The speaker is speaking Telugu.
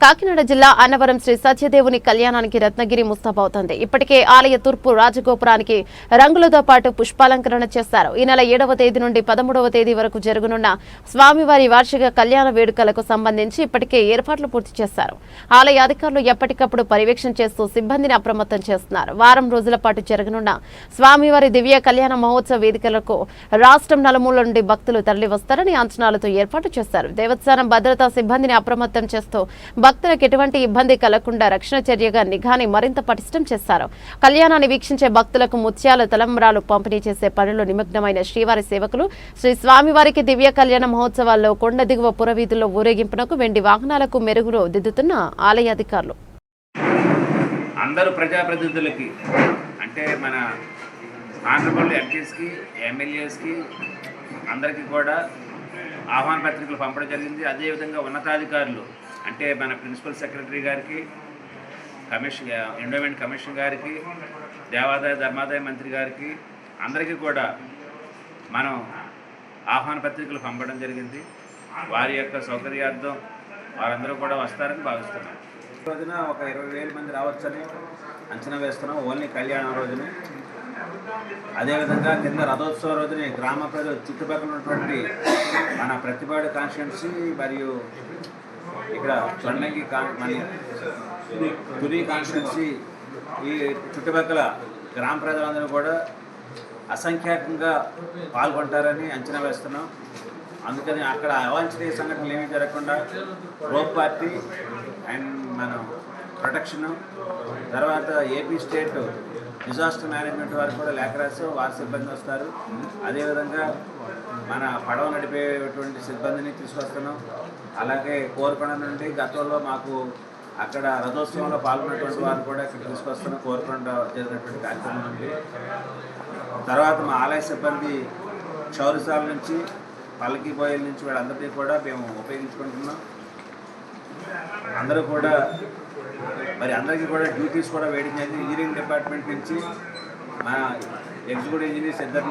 కాకినాడ జిల్లా అన్నవరం శ్రీ సత్యదేవుని కళ్యాణానికి రత్నగిరి ముస్తాబవుతోంది ఇప్పటికే ఆలయ తూర్పు రాజగోపురానికి రంగులతో పాటు పుష్పాలంకరణ చేశారు. ఈ నెల ఏడవ తేదీ నుండి పదమూడవ తేదీ వరకు జరగనున్న స్వామివారి వార్షిక కళ్యాణ వేడుకలకు సంబంధించి ఇప్పటికే ఏర్పాట్లు పూర్తి చేశారు. ఆలయ అధికారులు ఎప్పటికప్పుడు పర్యవేక్షణ చేస్తూ సిబ్బందిని అప్రమత్తం చేస్తున్నారు. వారం రోజుల పాటు జరగనున్న స్వామివారి దివ్య కళ్యాణ మహోత్సవ వేదికలకు రాష్ట్రం నలుమూల నుండి భక్తులు తరలివస్తారని అంచనాలతో ఏర్పాటు చేశారు. దేవస్థానం భద్రతా సిబ్బందిని అప్రమత్తం చేస్తూ భక్తులకు ఎటువంటి ఇబ్బంది కలగకుండా రక్షణ చర్యగా నిఘాని మరింత పటిష్టం చేస్తారు. కళ్యాణాన్ని వీక్షించే భక్తులకు ముత్యాల తలంబరాలు పంపిణీ చేసే పనిలో నిమగ్నమైన శ్రీవారి సేవకులు శ్రీ స్వామివారికి దివ్య కళ్యాణ మహోత్సవాల్లో కొండ దిగువ పురవీధుల్లో ఊరేగింపునకు వెండి వాహనాలకు మెరుగులు దిద్దుతున్న ఆలయ అధికారులు. అందరూ ప్రజాప్రతినిధులకి అంటే మన ఆనరబుల్ ఎంపీస్కి ఎమ్మెల్యేస్కి అందరికీ కూడా ఆహ్వాన పత్రికలు పంపడం జరిగింది. అదేవిధంగా ఉన్నతాధికారులు అంటే మన ప్రిన్సిపల్ సెక్రటరీ గారికి కమిషన్ ఎండోమెంట్ కమిషన్ గారికి దేవాదాయ ధర్మాదాయ మంత్రి గారికి అందరికీ కూడా మనం ఆహ్వాన పత్రికలు పంపడం జరిగింది. వారి యొక్క సౌకర్యార్థం వారందరూ కూడా వస్తారని భావిస్తున్నాం. రోజున ఒక ఇరవై వేల మంది రావచ్చని అంచనా వేస్తున్నాం. ఓన్లీ కళ్యాణం రోజున. అదేవిధంగా కింద రథోత్సవం రోజున గ్రామ ప్రజలు చుట్టుపక్కల ఉన్నటువంటి మన ప్రతిపాడు కాన్స్టిట్యున్సీ మరియు ఇక్కడ చొండంగి కాన్ మన తుని కాన్స్టిట్యున్సీ ఈ చుట్టుపక్కల గ్రామ ప్రజలందరూ కూడా అసంఖ్యాకంగా పాల్గొంటారని అంచనా వేస్తున్నాం. అందుకని అక్కడ అవాంఛనీయ సంఘటనలు ఏమీ జరగకుండా రోప్ పార్టీ అండ్ మనం ప్రొటెక్షను. తర్వాత ఏపీ స్టేట్ డిజాస్టర్ మేనేజ్మెంట్ వారు కూడా లేఖ రాసి వారి సిబ్బంది వస్తారు. అదేవిధంగా మన పడవ నడిపేటువంటి సిబ్బందిని తీసుకొస్తున్నాం. అలాగే కోరుకొండ నుండి గతంలో మాకు అక్కడ రథోత్సవంలో పాల్గొన్నటువంటి వారు కూడా ఇక్కడ తీసుకొస్తున్నాం కోరుకొండ జరిగినటువంటి కార్యక్రమం తర్వాత మా ఆలయ సిబ్బంది చౌరసాల నుంచి పల్లకి బోయల నుంచి వీళ్ళందరినీ కూడా మేము ఉపయోగించుకుంటున్నాం. అందరూ కూడా మరి అందరికీ కూడా డ్యూటీస్ కూడా వేయడం జరిగింది ఇంజనీరింగ్ డిపార్ట్మెంట్ నుంచి మా ఎగ్జిక్యూటివ్ ఇంజనీర్స్ ఇద్దరిని